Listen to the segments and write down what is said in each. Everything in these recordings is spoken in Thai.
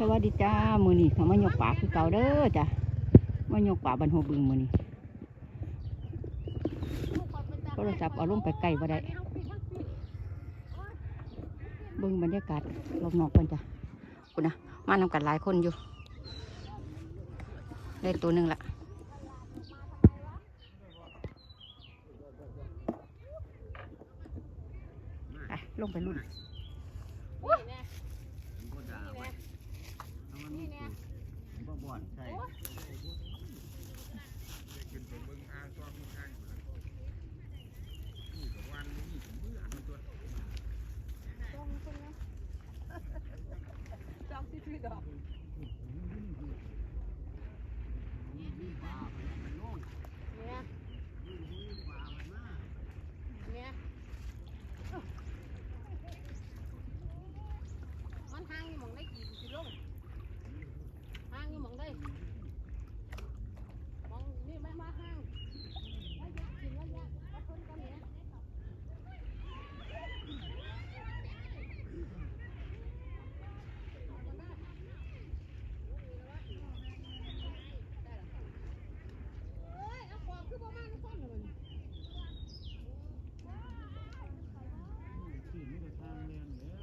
สวัสดีจ้า มือนี้เขามายกป่าคือเก่าเด้อจ้ะมายกป่าบันหัวบึงมือนี้โทรศัพท์เอาลงไปไกลบ่ได้เบิ่งบรรยากาศรอบนอกกันจ้ะคุณนะมานำกันหลายคนอยู่เล่นตัวหนึ่งละลงไปรุ่น บ่บ่ อนใช่ มันห่างอยู่หมองได้กี่กิโลห่างอยู่หมองได้หมองนี่ไม่มาห่างระยะกินระยะเอาคนกันเนี่ย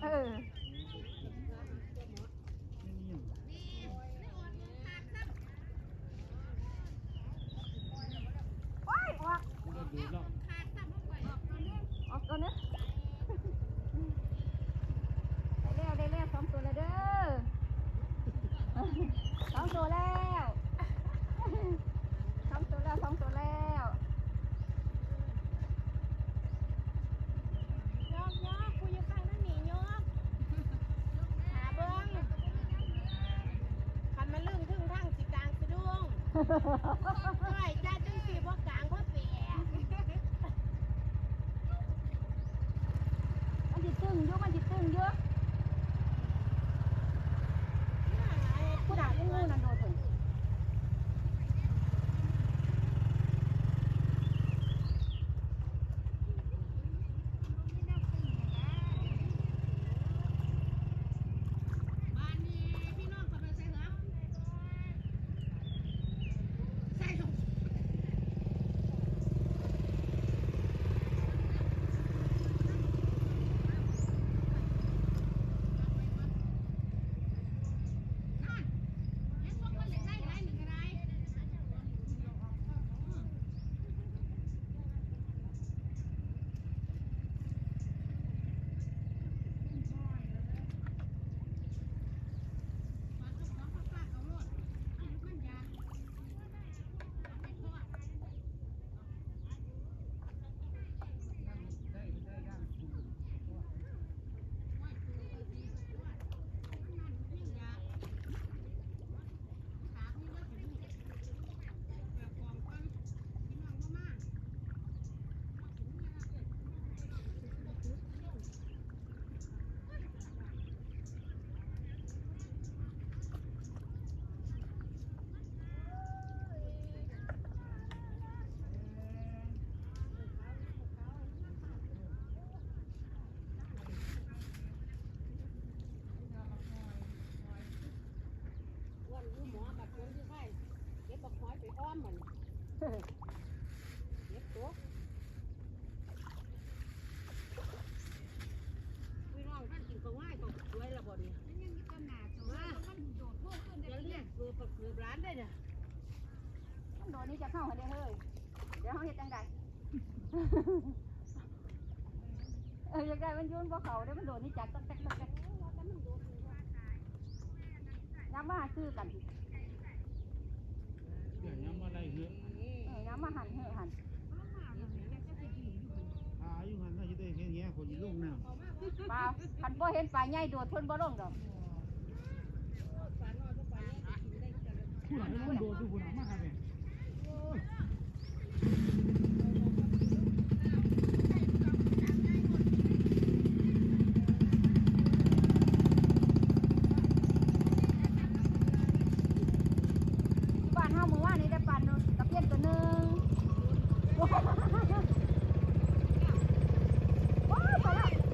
เออ ออกตัวนะได้แล้วได้แล้วสองตัวแล้วเด้อสองตัวแล้วสองตัวแล้วสองตัวแล้ว ยอกยอกกูอยู่ข้างนั่นนี่ยอกหาเบิ้งคันมันลึงถึงทางสิกลางสะ ดุ้งก้อยจ้าจังสีบ่กลางบ่เปีย มันจิตึงเยอะมันจิตึงเยอะผู้ด่างูนั่นโดนถึง บ้านนี้พี่น้องก็ไปใส่เหรอใส่ถุง วันอยู่หมอบัดคนที่ไข้เก็บบักหอยไปอ้อมมันเก็บตัวพี่น้องท่านกินข้าวง่ายก็สวยละบ่เนี่ยว่าจะเรียกเกือบเกือบร้านได้เนี่ยมันโดนนี่จะเข้าให้ได้เฮ้ยเดี๋ยวเขาเห็ดจังใดเออจังใดมันยุ่นบ่เขาเดี๋ยวมันโดนนี่จักตักตักตักตักน้ำมาหาซื้อกันเดี๋ยวย้ำอะไร เหือะเออน้ำมาหันเหอะหันอายุหันน่าจะได้เห็นแง่คนอยู่ลูกน้ำเปล่าคันบ่เห็นปลาใหญ่โดดเพิ่นบ่ลงดอกผู้หลังมันโดดดูผู้หลังมากครับเนี่ย บ้านเฮามื้อวานนี้ได้ปลาโนตะเพียนตัวหนึงว้าวว้าวไปแล้ว เ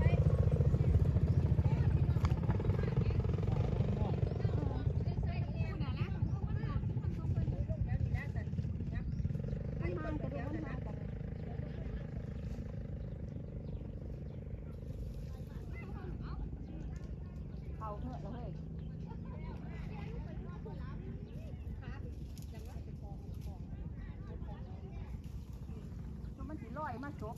เอาเถอะแล้วเฮ้ยมันสิลอย มาจบ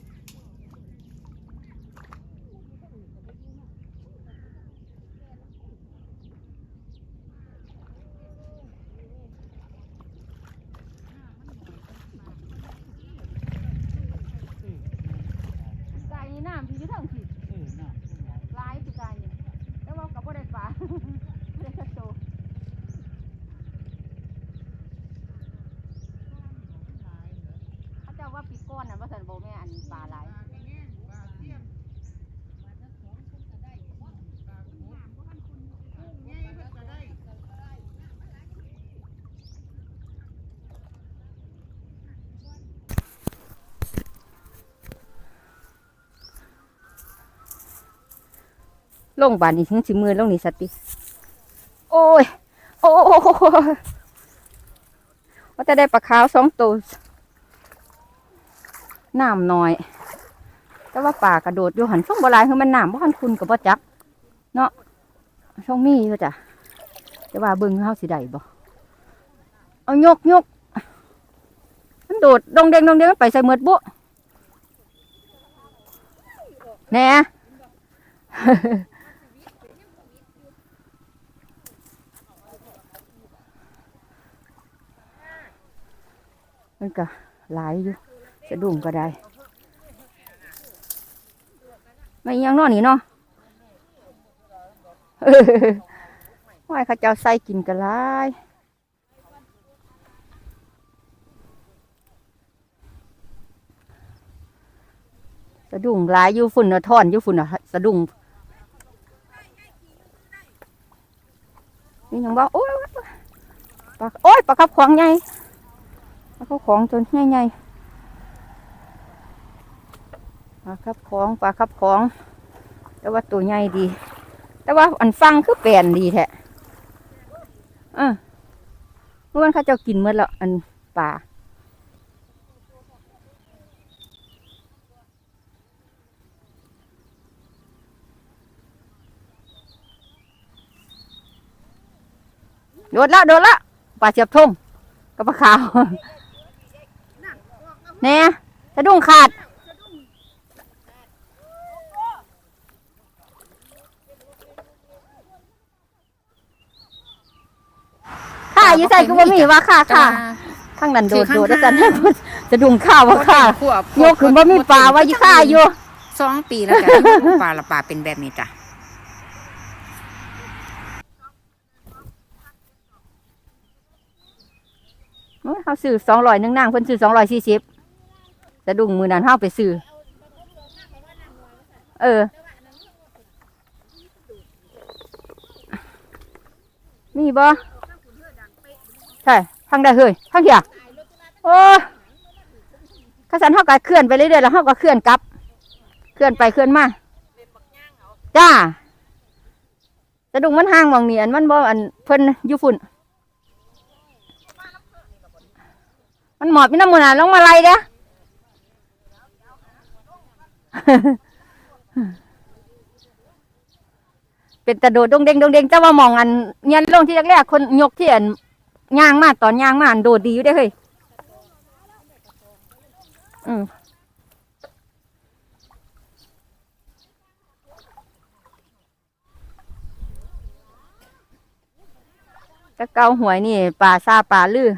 ไก่นี่น้ำพี่อยู่ทางผิด เออน้ำ หลายสิกายนี่แต่ว่ากับบ่ได้ปลา บ่ได้สักโตวเขาเจ้าว่าปีก้อนน่ะว่าสันโบแม่อันปลาหลาย ลงบานนี่ถึงสิมือลงนี่สติ โอ้ย โอ้ยว่าจะได้ปลาขาวสองตัวน้ำน้อย แต่ว่าป่ากระโดดอยู่หันช่องบลายคือมันน้ำบ่หันคุณกับบ่จัก เนาะช่องมีอยู่จ้ะแต่ว่าเบิ่งเฮาสิได้บ่เอายกยกมันโดดดงเด้งดงเด้งไปใส่เมือดบุแน่ มันก็หลายอยู่สะดุ้งก็ได้ไม่ยังนอนนี่เนาะเออว่าเขาเจ้าใส่กินกันลายสะดุ้งหลายอยู่ฝุ่นเนะท่อนอยู่ฝุ่นเนะสะดุ้งนี่ยังบอกโอ้ยปลาโอ้ยปลาขับขวางให ญ่ปลาขับของจนใหญ่ๆปลาขับของปลาขับของ แต่ว่าตัวใหญ่ดี แต่ว่าอันฟังคือแปลนดีแท้เออเมื่อวันเขาเจ้ากินเมื่อแล้วอันป่าโดดละโดดละปลาเสียบทุ่งกับปลาขาว แน่สะดุ้งขาดข้าอยู่ใส่ก็บ่มีว่าข้าข้าข้างนั้นโดดโดดแล้วกันให้พูดจะดุงข้าวว่าข้ายกขึ้นบ่มีปลาว่าอยู่ข้าอยู่สองปีแล้วจ้ะปลาละปลาเป็นแบบนี้จ้ะโอ้ยเขาซื้อสองร้อยหนึ่งนางเพิ่นซื้อสองร้อยสี่สิบ จะดุงมือนั้นเฮาไปซื้อเออ มีบ่ใช่ทางใดเฮ้ยทางเหียโอ้ยข้าสันเฮาก็เคลื่อนไปเรื่อยๆแล้วเฮาก็เคลื่อนกลับ เคลื่อนไปเคลื่อนมาจ้าจะดุงมันห่างหมองนี่อันมันบ่อันเพิ่นอยู่ฝุ่นมันหมอบมีน้ำมันอะลงมาไล่เด้อ เป็นตะโดดดงเด้งดงเด้งแต่ว่ามองอันเงียลงที่แรกๆคนยกที่อันย่างมาตอนย่างมาอันโดดดีอยู่ได้เฮ้ยอืมตะเกาหวยนี่ป่าซาป่าลือ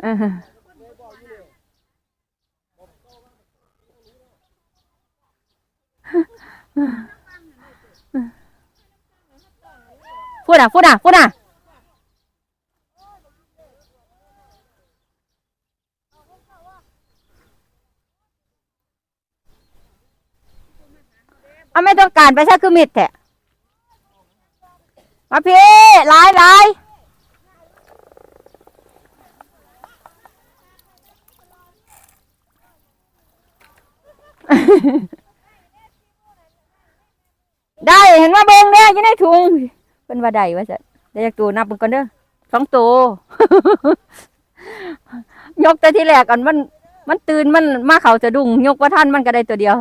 เอ พูดอะพูดอะพูดอะเอาไม่ต้องการไปซะคือมิดแท้มาพี่หลายหลายไนมาเบิ่งเด้ออยู่ในถุงเป็นว่าได้ว่าจะได้จากตัวนับเบิ่งก่อนเด้อสองตัวยกแต่ที่แรกก่อนมัน มันตื่นมันมาเขาจะดุงยกว่าท่านมันก็ได้ตัวเดียว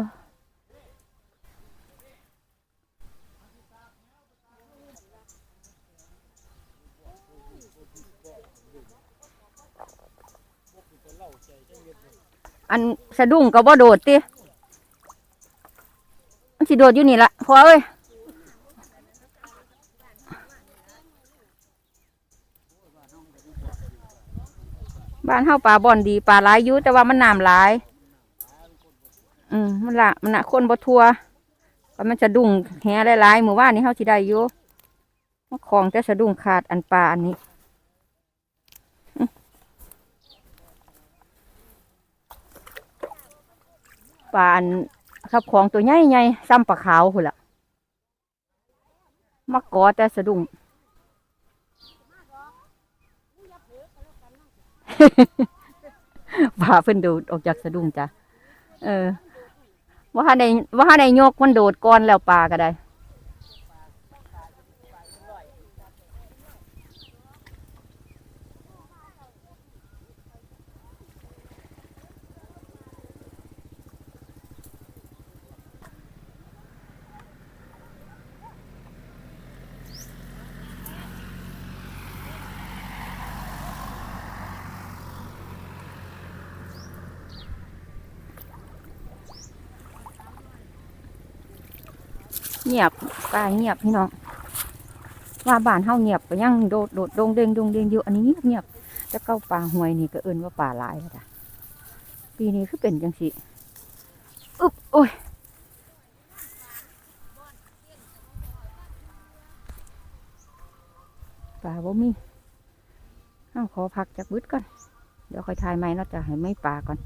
อันสะดุ้งก็บ่าโดดติมันสิโดดอยู่นี่ละพอเอ้ย บ้านเฮาปลาบ่อนดีปลาหลายอยู่แต่ว่ามันน้ำหลาย อืมมันละมันน่ะคนบ่ทัวก็มันจะดุ้งแหหลายๆมื้อวานนี้เฮาสิได้อยู่มาของแต่สะดุ้งขาดอันปลาอันนี้ปลาอันครับของตัวใหญ่ใหญ่ซ้ำปลาขาวพุ่นละมากอแต่สะดุ้ง ปลาเพิ่นโดดออกจากสะดุ้งจ้ะเออว่าในว่าในยกมันโดดก่อนแล้วปลาก็ได้ เงียบปลาเงียบพี่น้องว่าบ้านเฮาเงียบก็ยังโดดโดดดงเด้งดงเด้งอยู่อันนี้เงียบเงียบแต่เก้าปลาห่วยนี่ก็เอิ้นว่าปลาหลายแล้วจ้ะปีนี้คือเป็นจังสิอึ๊บโอ้ยปลาบ่มีเอาขอพักจากบึดก่อนเดี๋ยวค่อยทายไหมเนาะจะให้ไม่ปลาก่อน